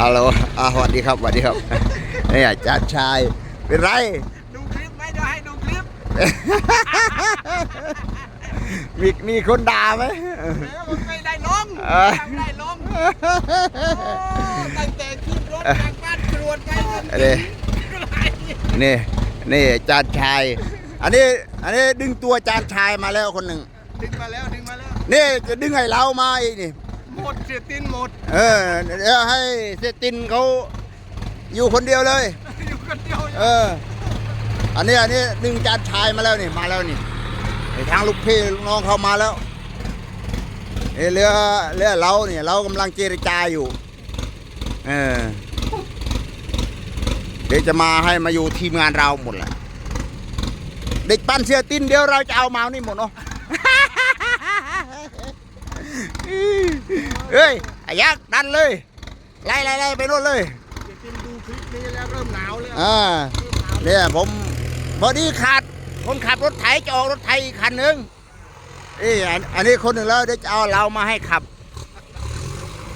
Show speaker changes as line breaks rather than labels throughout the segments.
ฮัลโหลอ่าสวัสดีครับสวัสดีครับเนี่ยอาจารย์ชาย เป็นไร
ดูคลิปไหมเดี๋ยวให้ดูคลิป
มีมีคนด่าไหม
แล้วมันไม่ได้ลง
เออ
ไม่ได้ลงโอ้ตั้งแต่ขึ้นรถจากบ้านตรวจไปจน
นี่
ถึง
นี่นี่อาจารย์ชาย อันนี้อันนี้ดึงตัวอาจารย์ชายมาแล้วคนหนึ่ง
ดึงมาแล้วดึงมาแล้ว
นี่จะดึงให้เรามาอีกนี่
หมดเสียตินหมด
เออเดี๋ยวให้เซตินเขาอยู่คนเดียวเลย
อยู่คนเดียว
เออ อันนี้อันนี้ดึงอาจารย์ชายมาแล้วนี่มาแล้วนี่ไอ้ทางลูกพี่ลูกน้องเขามาแล้วเอ้ยเรือเรือเราเนี่ยเรากำลังเจรจาอยู่เออเดี๋ยวจะมาให้มาอยู่ทีมงานเราหมดแหละเด็กปั้นเสือตินเดี๋ยวเราจะเอามานี่หมดเนาะ เฮ้ยไอ้ยักษ์ดันเลย ไล่ไล่ไล่ไปโน่นเลย
เสียตินดูคลิปนี้แล้วเริ่มหนาวแล้ว
อ่าเนี่ยผมพอดีขาดคนขับรถไถจะออกรถไถอีกคันหนึ่งเอ้ยอันอันนี้คนหนึ่งแล้วเดี๋ยวจะเอาเรามาให้ขับ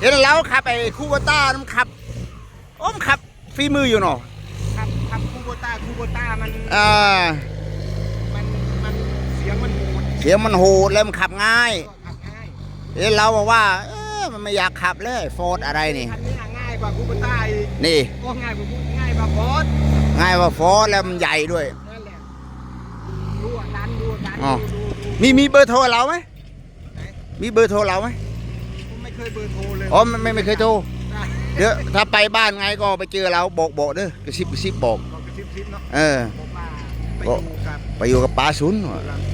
เห็นเราขับไอ้คูโบต้ามันขับโอ้มนขับฝีมืออยู่เนาะ
ครับครับคูโบต้าคูโบต้ามัน
อ่า
มันมันเสียงมันโหด
เสียงมันโหดแล้วมันขับง่าย
ก็ขับง่าย
เห็นเราบอกว่าเอ๊ะมันไม่อยากขับเลยโฟร์ดอะไรนี่
คันนี้ง่ายกว่าคูโบต้าอีก
นี่
ก็ง่ายกว่าคูง่ายกว่าฟอส
ง่ายกว่าโฟร์ดแล้วมันใหญ่ด้วย
นั่นแหละดูอะดันดูดัน
อ๋อ
ดูดูดู
มีมีเบอร์โทรเราไหม
ไหน
มีเบอร์โทรเราไหม
ผมไม่เคยเบอร์โทรเลย
อ๋อไม่ไม่ไม่เคยโทร
ได้
เดี๋ยวถ้าไปบ้านไงก็ไปเจอเราบอกบอกเด้อกระซิบกระซิบบอก
บอกกระซิบซิบเนาะ
เออ
บอกว่าไปอยู่กับ
ไปอยู่กับป้าซุน
อ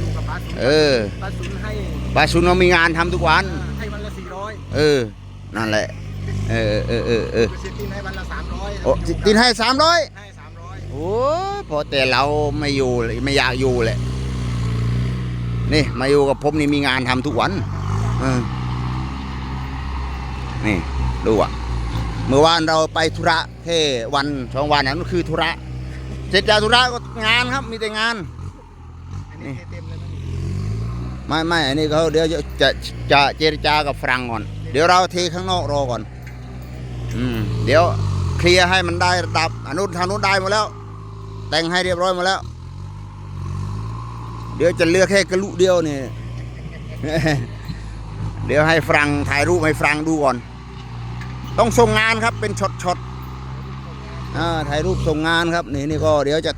ยู่กับป้าสุน
เออ
ป้าสุนให้
ป้าซุนเรามีงานทำทุกวัน
ให้วันละสี่ร้อย
เออ นั่นแหละ เออเออเออเออ
เสียตินให้วันละสามร้อย
โอ้ตินให้สามร้อย
ให้สามร้อย
โอ้ยพอแต่เราไม่อยู่ไม่อยากอยู่แหละ นี่มาอยู่กับผมนี่มีงานทำทุกวันเออนี่ดูอะ เมื่อวานเราไปธุระแค่วันสองวันนั้นคือธุระ เสร็จจากธุระก็งานครับ มีแต่งาน
อันนี้เต็มเลยนะ
ไม่ไม่อันนี้เขาเดี๋ยวจะจะเจรจากับฝรั่งก่อน เดี๋ยวเราเทข้างนอกรอก่อน อืม เดี๋ยวเคลียร์ให้มันได้ระดับอนุทางนู้นได้หมดแล้ว แต่งให้เรียบร้อยหมดแล้ว เดี๋ยวจะเลือกแค่กระลุเดียวนี่เดี๋ยวให้ฝรั่งถ่ายรูปให้ฝรั่งดูก่อน ต้องส่งงานครับเป็นช็อตช็อตๆอ่าถ่ายรูปส่งงานครับ นี่นี่ก็เดี๋ยวจะ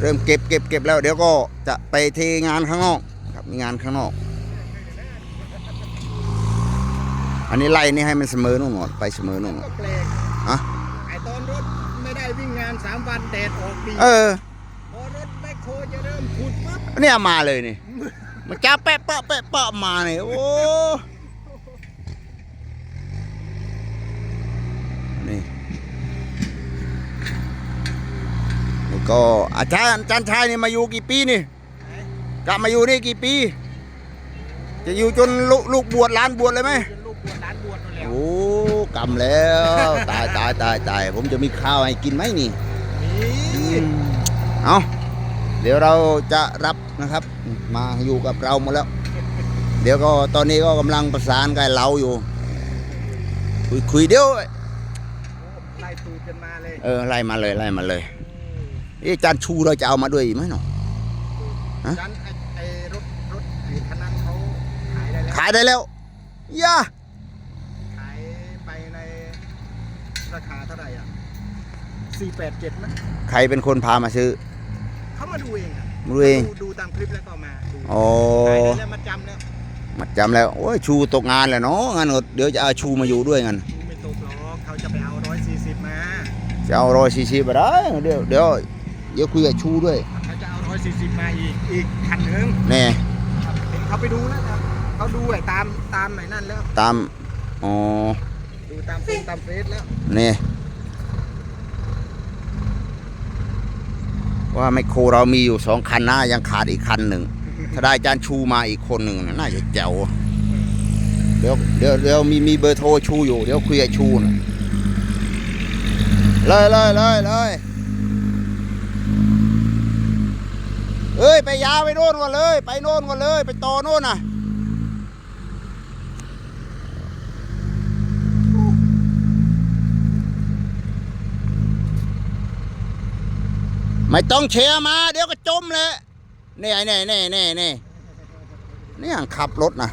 เริ่มเก็บเก็บเก็บแล้ว เดี๋ยวก็จะไปเทงานข้างนอก มีงานข้างนอก อันนี้ไล่นี่ให้มันเสมอนู่นหมดไปเสมอนู่นหม
ก็
ด
แปลก
อะ
ไอตอนรถไม่ได้วิ่งงานสามวันแดดออกดี
เออ
พอรถแบคโฮจะเริ่มขุดปั๊บ
เนี่ยมาเลยนี่มันจ้าแปะเปะแปะเปะมาเนี่ยโอ้นี่นี่ก็อาจารย์อาจารย์ชายนี่มาอยู่กี่ปีนี่ กลับมาอยู่นี่กี่ปี จะอยู่จนลูกลูกบวชหล้านบวชเลยไหม
จนลูกบวชหลานบวชมาแล้ว
โอ้กำแล้ว ตายตายตายตายผมจะมีข้าวให้กินไหมนี่
นี่
เอาเดี๋ยวเราจะรับนะครับ มาอยู่กับเราหมดแล้ว เดี๋ยวก็ตอนนี้ก็กำลังประสานกับเราอยู่ คุยคุยเดี๋ยว
ไล่ตูดกันมาเลย
เออไล่มาเลยไล่มาเลยเอ๊ะจานชูเราจะเอามาด้วยไหมเนาะ ฮะ
จันไอไอรถรถไอคันนั้นเขา ขายได้แล้ว
ขายได้แล้วย่า
ขายไปในราคาเท่าไหร่อะสี่แปดเจ็ดมั้ย
ใครเป็นคนพามาซื้อ
เขามาดูเองอะ
ดูเอง
ดูดูตามคลิปแล้วก็มาดู
โอ้
ขายได้แล้วมาจำแล้ว
มาจำแล้วโอ้ยชูตกงานแล้วเนาะงั้นเดี๋ยวจะเอาชูมาอยู่ด้วยกัน
ดูไม่ตกหรอกเขาจะไปเอาร้อยสี่สิบมา
จะเอารอยซีซีไปได้เดี๋ยวเดี๋ยวเดี๋ยวคุยกับชูด้วย
เขาจะเอาร้อยสี่สิบมาอีกอีกคันหนึ่ง
แน่
ครับเห็นเขาไปดูแล้วครับ เขาดูไอ้ตามตามไหนนั่นแล้ว
ตาม อ๋อ
ดูตามเฟซตามเฟซแล้ว
นี่ ว่าไมโครเรามีอยู่สองคันนะยังขาดอีกคันหนึ่ง ถ้าได้จานชูมาอีกคนหนึ่งน่าจะแจ๋วเดี๋ยวเดี๋ยวเดี๋ยวมีมีเบอร์โทรชูอยู่ เดี๋ยวคุยกับชูนะเลยเลยเลยเลยเอ้ย ไปยาวไปโน่นก่อนเลย ไปโน่นก่อนเลย ไปต่อโน่นน่ะ ไม่ต้องเชียร์มา เดี๋ยวก็จมเลยนี่ไอ้นี่นี่นี่นี่นี่อย่างขับรถนะ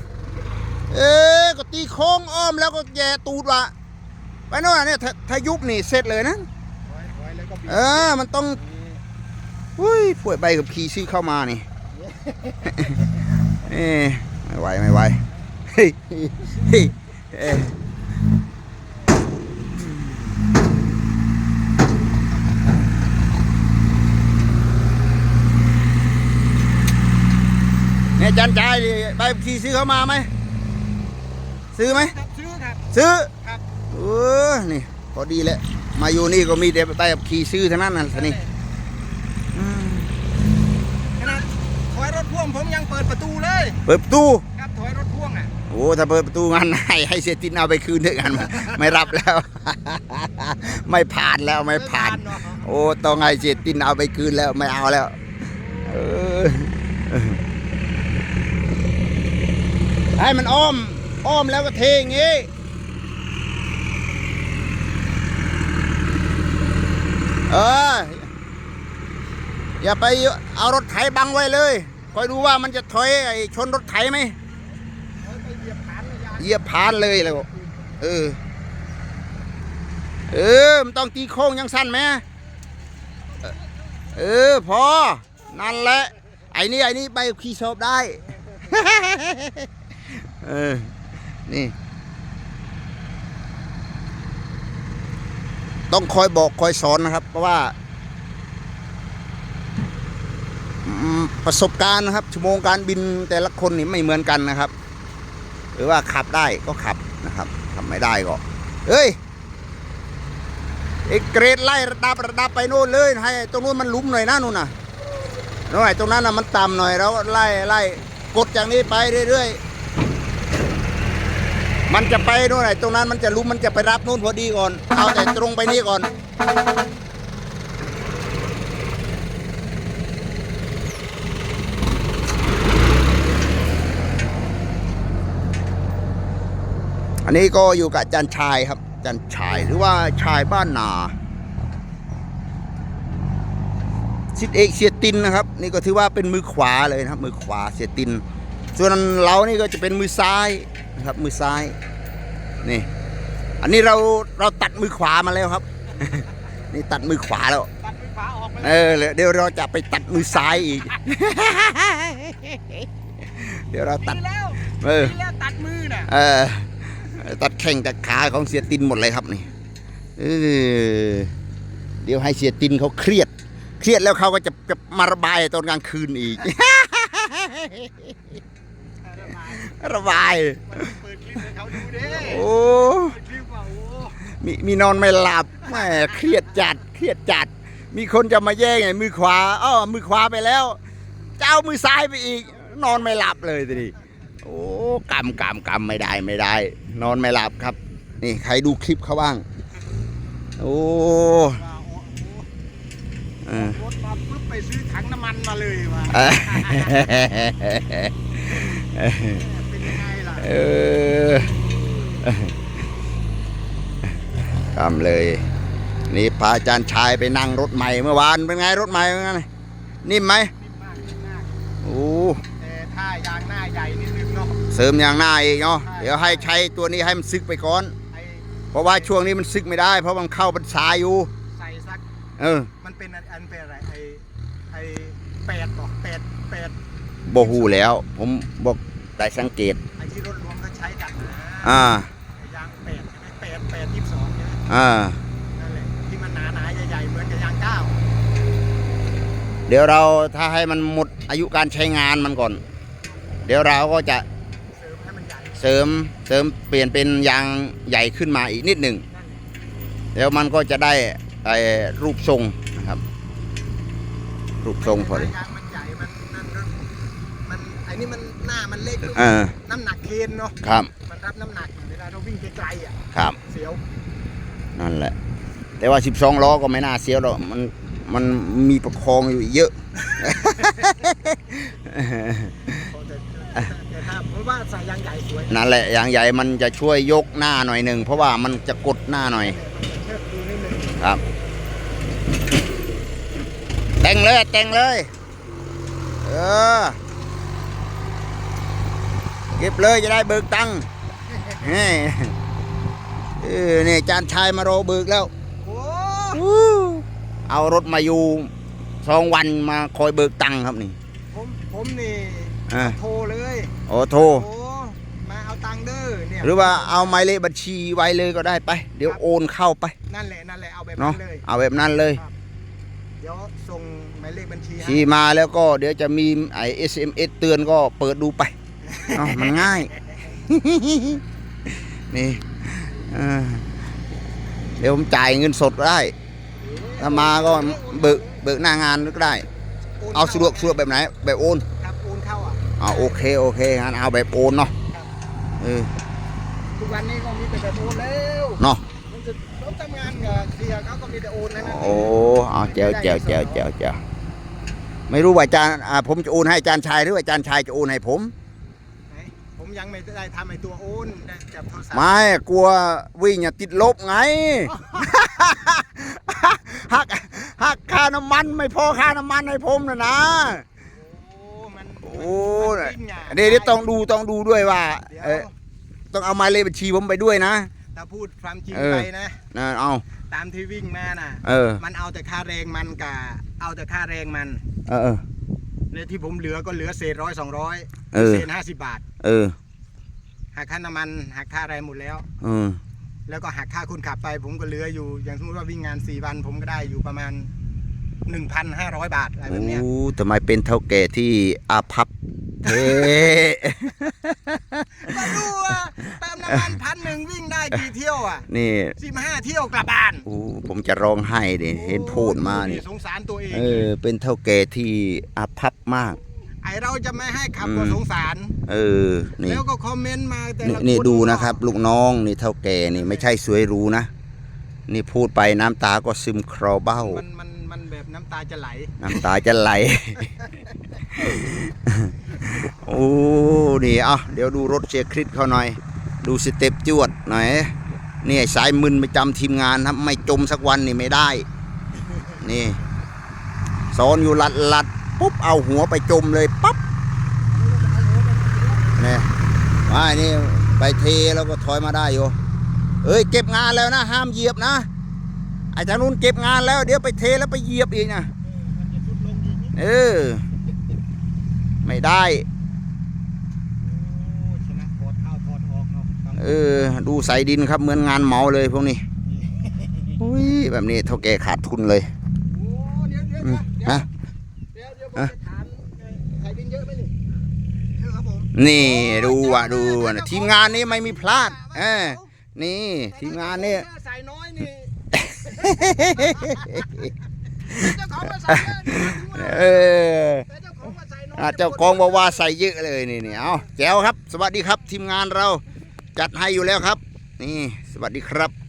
เอ๊ก็ตีโค้งอ้อมแล้วก็แย่ตูดว่ะไปโน่นเนี่ยถ้ายุบนี่เสร็จเลยนะ
ถอยถอยแล้วก็บีบ
เออ มันต้องอุ้ยป่วยใบกับขี่ซี่เข้ามานี่เอ้ไม่ไหวไม่ไหวเฮ้ยเฮ้ย เอ้ยเนี่ยจันใจายดิใบขับขี่ซื้อเข้ามาไหม ซื้อไหม
ครับซื้อครับ
ซื้อ
ครับ
เออนี่พอดีแหละ มาอยู่นี่ก็มีแต่ใบขับขี่ซื้อเท่านั้นน่ะสินี่อืม
ขนาดถอยรถพ่วงผมยังเปิดประตูเลย
เปิดประตู
ครับถอยรถพ่วงอะ
โอ้ถ้าเปิดประตูงานให้ให้เสียตินเอาไปคืนด้วยกันไม่รับแล้ว ไม่ผ่านแล้วไม่ผ่าน
เนาะ
โอ้ต้องให้เสียตินเอาไปคืนแล้วไม่เอาแล้ว เออ ให้มันอ้อม อ้อมแล้วก็เทอย่างงี้เอออย่าไปเอารถไถบังไว้เลยคอยดูว่ามันจะถอยไอ้ชนรถไถไหม
ถอยไปเหยียบฐานเลยยาย
เหยียบพานเลยแล้วเออ เออมันต้องตีโค้งยังสั้นไหมเออพอ นั่นแหละ ไอ้นี่ไอ้นี่ใบขี่สอบได้ เออ นี่ ต้องคอยบอกคอยสอนนะครับ เพราะว่า ประสบการณ์นะครับ ชั่วโมงการบินแต่ละคนนี่ไม่เหมือนกันนะครับ หรือว่าขับได้ก็ขับนะครับขับไม่ได้ก็เฮ้ยเอกเกรดไล่ระดับระดับไปโน่นเลยให้ตรงนู้นมันลุ่มหน่อยนะนู่นน่ะน้อยตรงนั้นน่ะมันต่ำหน่อยแล้วไล่ไล่กดจากนี้ไปเรื่อยๆ มันจะไปโน่นไหนตรงนั้นมันจะหลุมมันจะไปรับนู่นพอดีก่อน เอาแต่ตรงไปนี่ก่อน อันนี้ก็อยู่กับจันชายครับ จันชายหรือว่าชายบ้านนาสิทเอกเสียตินนะครับ นี่ก็ถือว่าเป็นมือขวาเลยนะครับ มือขวาเสียติน ส่วนเรานี่ก็จะเป็นมือซ้ายนะครับ มือซ้ายนี่ อันนี้เราเราตัดมือขวามาแล้วครับ นี่ตัดมือขวาแล้ว
ตัดมือขวาออกไป
เออเดี๋ยวเราจะไปตัดมือซ้ายอีก เดี๋ยวเราตัด
ดีแล้ว
เออ
ดีแล้วตัดมือน่ะ
เออตัดแข่งตัดขาของเสียตินหมดเลยครับนี่เออเดี๋ยวให้เสียตินเขาเครียด เครียดแล้วเขาก็จะจะมาระบายตอนกลางคืนอีก ระบาย
เปิดคลิปให้เขาดูดิ
โอ้
เปิดคลิปว่าโอ้
มีมีนอนไม่หลับแหมเครียดจัด เครียดจัด มีคนจะมาแย่งไงมือขวาอ้อมือขวาไปแล้วจะเอามือซ้ายไปอีก นอนไม่หลับเลยทีนี้โอ้กำกำกำไม่ได้ไม่ได้ นอนไม่หลับครับ นี่ใครดูคลิปเขาบ้าง โอ้
ว่าโอ้โห
เออ
รถมาปุ๊บไปซื้อถังน้ำมันมาเลยว่ะ
เออ
เป็นยังไงล่ะ
เออกำเลย นี่พาอาจารย์ชายไปนั่งรถใหม่เมื่อวานเป็นไงรถใหม่เป็นไงนิ่มไหม
นิ่มมากนิ่มมาก
โอ้
แต่ถ้ายางหน้าใหญ่นิดนึงเนาะ
เสริมอย่างหน้าอีกเนาะเดี๋ยวให้ใช้ตัวนี้ให้มันซึกไปก่อน
ไอ
เพราะว่าช่วงนี้มันซึกไม่ได้ เพราะมันเข้าพรรษาอยู่
ใส่สัก
เออ
มันเป็นอันอันเป็นอะไรไอไอแปดบอกแปดแปด
บหูแล้ว ผมบอก ได้สังเกต
ไอที่รถรวมก็ใช้กันนะ
อ่า
ไอ้ยางแปดใช่ไหมแปดแปดยี่สิบสองใช่ไหม
อ่า
นั่นแหละที่มันหนาหนาๆใหญ่ๆเหมือนกับยางเก้า
เดี๋ยวเราถ้าให้มันหมดอายุการใช้งานมันก่อน เดี๋ยวเราก็จะ
เสริมให้มันใหญ่
เสริมเสริมเปลี่ยนเป็นยางใหญ่ขึ้นมาอีกนิดหนึ่ง
นั่นแหละ
เดี๋ยวมันก็จะได้ไอ้รูปทรงนะครับ รูปทรงพอดี
ยางมันใหญ่มันนั่นเรื่องมันไอ้นี่มันห น้ามันเล็ก
เออ
น้ำหนักเคนเนาะ
ครับ
มันรับน้ำหนักเวลาเราวิ่งไกลๆอะ
ครับ
เสียว
นั่นแหละ แต่ว่า 12 ล้อก็ไม่น่าเสียวหรอกมันมันมีประคองอยู่เยอะ
แต่แต่ถ้าเพราะว่าใส่ยางใหญ่สวย
นั่นแหละอย่างใหญ่มันจะช่วยยกหน้าหน่อยหนึ่งเพราะว่ามันจะกดหน้าหน่อย
มันจะเชิดดูนิดนึง
ครับ แต่งเลยแต่งเลย เออเก็บเลยจะได้เบิกตังค์เฮ้ยเออเนี่ยจานชายมารอเบิกแล้ว
โอ้
อู้เอารถมาอยู่สองวันมาคอยเบิกตังค์ครับนี่
ผมผมนี่
อ่า
โทรเลย
โอ้โทร
โอ้มาเอาตังค์เด้อเนี่ย
หรือว่าเอาหมายเลขบัญชีไว้เลยก็ได้ไป เดี๋ยวโอนเข้าไป
นั่นแหละนั่นแหละเอาแบบ
เนาะ
นั้นเลย
เอาแบบนั้นเลย
เดี๋ยวส่งหมายเลขบัญชีให้
ที่มาแล้วก็เดี๋ยวจะมีไอ SMS เตือนก็เปิดดูไป เนาะมันง่าย นี่เออเดี๋ยวผมจ่ายเงินสดก็ได้ ถ้ามาก็เบิกเบิกหน้างานก็ได้
โน
เอาสะดวกสะดวกแบบไหน แบบโอน
ครับโอนเข้าอะ
เอาโอเคโอเคงั้นเอาแบบโอนเนาะเออ
ทุกวันนี้ก็มีแต่แบบโอนแล้ว
เนาะ
มันจะรถทำงานกับเสียเขาก็มีแต่โอนนะนั่น
โอ้เอาแจวแจวแจวแจวแจวไม่รู้ว่าอาจารย์อ่าผมจะโอนให้อาจารย์ชายหรือว่าอาจารย์ชายจะโอนให้ผม
ไหนผม ยังไม่ได้ทำไอ้ตัวโอนได้จับโทรศัพท์
ไม่กลัววิ่งอย่าติดลบไง หักหักค่าน้ำมันไม่พอค่าน้ำมันให้ผมนะนะ
โอ้มัน
โอ้
มันวิ่งอะ
เดี๋ยวเดี๋ยวต้องดูต้องดูด้วยว่า
เดี๋ยว
เออต้องเอาหมายเลขบัญชีผมไปด้วยนะ
ถ้าพูดความจริง
เออ
ไปนะ
นะเอา
ตามที่วิ่งมาน่ะ
เออ
มันเอาแต่ค่าแรงมันกับเอาแต่ค่าแรงมัน
เออเออ
ในที่ผมเหลือก็เหลือเศษร้อยสองร้อย
เออ
เศษห้าสิบบาท
เออ
หักค่าน้ำมันหักค่าแรงหมดแล้ว
เออ
แล้วก็หักค่าคนขับไป ผมก็เหลืออยู่ อย่างสมมติว่าวิ่งงานสี่วัน ผมก็ได้อยู่ประมาณหนึ่งพันห้าร้อยบาทอะไรแบบเนี้ย
โอ้ทำไมเป็นเท่าแก่ที่อาภัพเท
ก็ดูว่าเติมน้ำมันพันหนึ่งวิ่งได้กี่เที่ยวอะ
นี่
สิบห้าเที่ยวกลับบ้าน
โอ้ผมจะร้องไห้ดิเห็นพูดมา
โอ้
นี่
สงสารตัวเอง
เออ เป็นเท่าแก่ที่อาภัพมาก
ไอเราจะไม่ให้ขับ
อืม
ก็สงสาร
เออ นี่
แล้วก็คอมเมนต์มาแต่
นี่
ละ
นี่
ค
ดูนะครับ ลูกน้องนี่เท่าแก่นี่ไม่ใช่สวยหรูนะ นี่พูดไปน้ำตาก็ซึมคลอเบ้า
มันมันมันแบบน้ำตาจะไหล
น้ำตาจะไหล โอ้นี่อะเดี๋ยวดูรถเชียร์คริสเขาหน่อย ดูสเต็ปจวดหน่อยนี่สายมึนประจำทีมงานครับไม่จมสักวันนี่ไม่ได้ นี่สอนอยู่หลัดหลัด ปุ๊บเอาหัวไปจมเลยปั๊บนี่ว่านี่ไปเทแล้วก็ถอยมาได้อยู่เอ้ยเก็บงานแล้วนะ ห้ามเหยียบนะไอ้ทางนู้นเก็บงานแล้ว เดี๋ยวไปเทแล้วไปเหยียบอีกนะ
มันจะชุดลงอีกนิด
เออ ไม่ได้
โอ้ชนะถอดเข้าถอดออกเนาะครับ
เออ ดูใส่ดินครับเหมือนงานเหมาเลยพวกนี้อุ้ยแบบนี้เท่าแก่ขาดทุนเลย
โอ้เดี๋ยวเดี๋ยว
อืม
เดี๋ยว
ฮะ
เดี๋ยวเดี๋ยวผม
ฮะ
จะถามเอ่อใครบินเยอะไหมนี่เยอะครับผม
นี่ดูอะดูอะทีมงานนี้ไม่มีพลาดเออนี่ ทีมงานนี่
ใส่น้อยนี่เจ้าของมาใส่เยอะนี่ถึงว่า
เออ
แต่เจ้าของมาใส่น้อย
อะเจ้าของบอกว่าใส่เยอะเลยนี่นี่เอาแจ๋วครับ สวัสดีครับ ทีมงานเราจัดให้อยู่แล้วครับ นี่ สวัสดีครับ